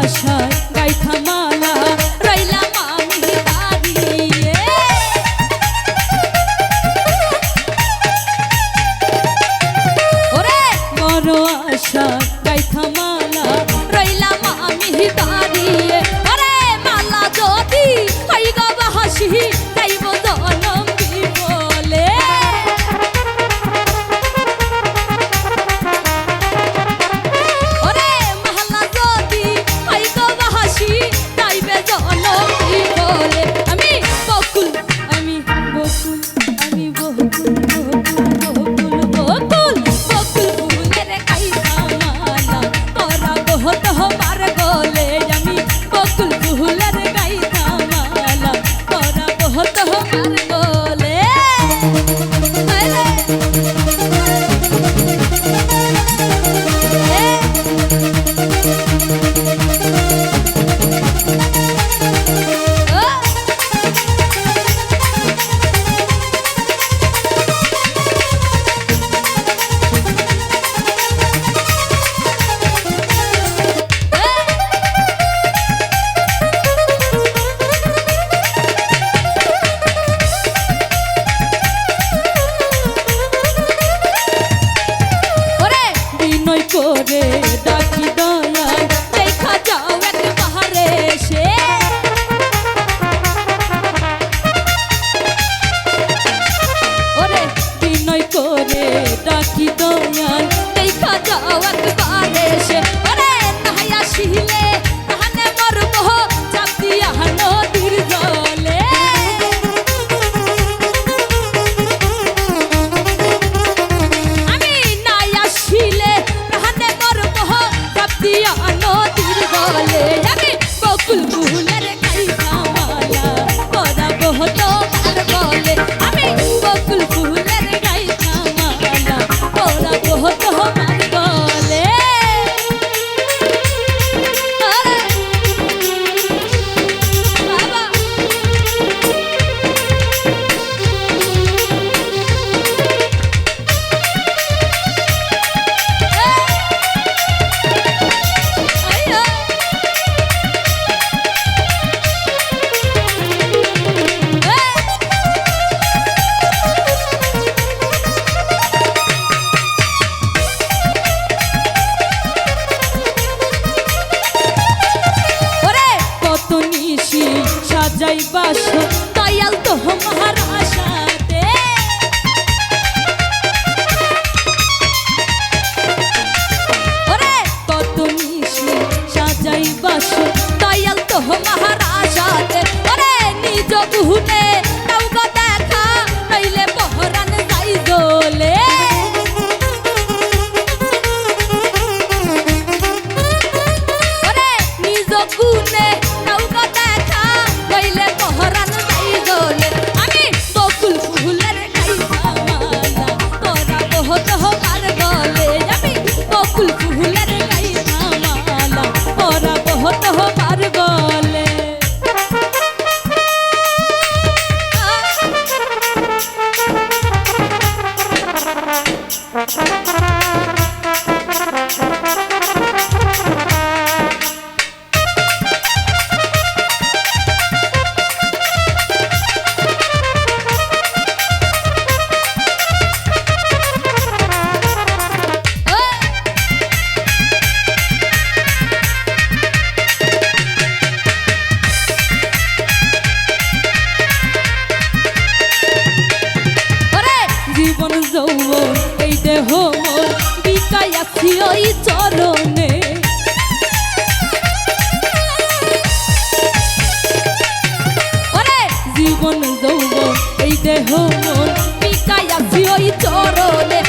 আশা সাজাই বাস দয়াল তো আমার আশাতে। ওরে, কত মিশি সাজাই বাস দয়াল তো আমার আশাতে। ওরে, নিজ বুহুতে কাউকে দেখা, নইলে তোরা বহুত দেহ মোর বিকায়াছি ওই চরণে ওরে জীবন যৌবন এই দেহ মন বিকাইয়াছি ওই চরণে।